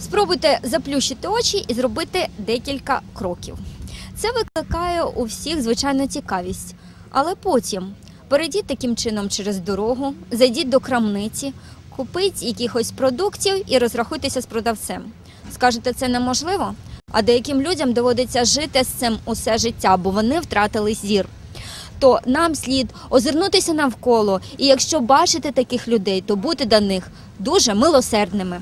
Спробуйте заплющити очі і зробити декілька кроків. Це викликає у всіх звичайно цікавість, але потім перейдіть таким чином через дорогу, зайдіть до крамниці, купіть якихось продуктів і розрахуйтеся з продавцем. Скажете, це неможливо? А деяким людям доводиться жити з цим усе життя, бо вони втратили зір. То нам слід озирнутися навколо, і якщо бачите таких людей, то бути до них дуже милосердними.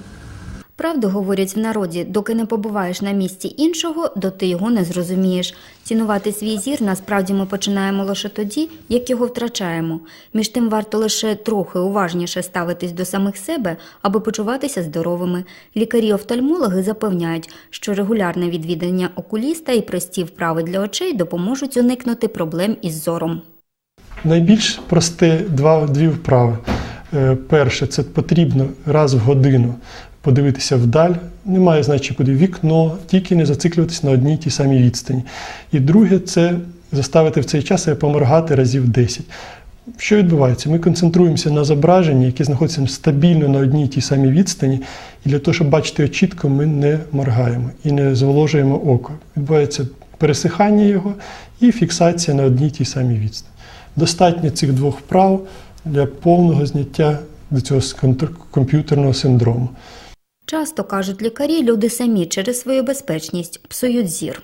Правду говорять в народі, доки не побуваєш на місці іншого, доти його не зрозумієш. Цінувати свій зір насправді ми починаємо лише тоді, як його втрачаємо. Між тим варто лише трохи уважніше ставитись до самих себе, аби почуватися здоровими. Лікарі-офтальмологи запевняють, що регулярне відвідання окуліста і прості вправи для очей допоможуть уникнути проблем із зором. Найбільш просте два, дві вправи. Е, Перше, це потрібно раз в годину подивитися вдаль. Немає значення куди вікно, тільки не зациклюватися на одній тій самій відстані. І друге, це заставити в цей час себе поморгати разів 10. Що відбувається? Ми концентруємося на зображенні, яке знаходиться стабільно на одній тій самій відстані, і для того, щоб бачити його чітко, ми не моргаємо і не зволожуємо око. Відбувається пересихання його і фіксація на одній тій самій відстані. Достатньо цих двох вправ для повного зняття до цього комп'ютерного синдрому. Часто кажуть лікарі, люди самі через свою безпечність псують зір.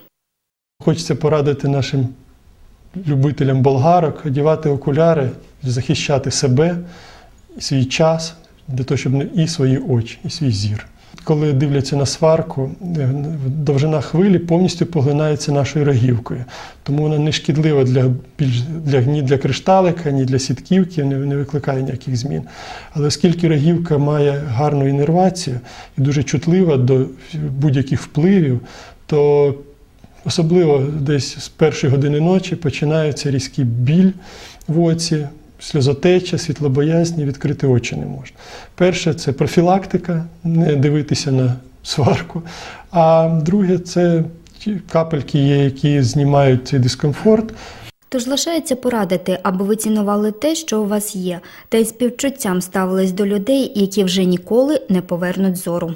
Хочеться порадити нашим любителям болгарок одягати окуляри, захищати себе, свій час для того, щоб не і свої очі, і свій зір. Коли дивляться на сварку, е, довжина хвилі повністю поглинається нашою рогівкою. Тому вона не шкідлива для, більш, для, ні для кришталика, ні для сітківки, не, не викликає ніяких змін. Але оскільки рогівка має гарну інервацію і дуже чутлива до будь-яких впливів, то Особливо десь з першої години ночі починається різкий біль в оці, сльозотеча, світлобоязні, відкрити очі не можна. Перше це профілактика, не дивитися на сварку. А друге це ті капельки є, які знімають цей дискомфорт. Тож лишається порадити, аби ви цінували те, що у вас є, та й співчуттям ставились до людей, які вже ніколи не повернуть зору.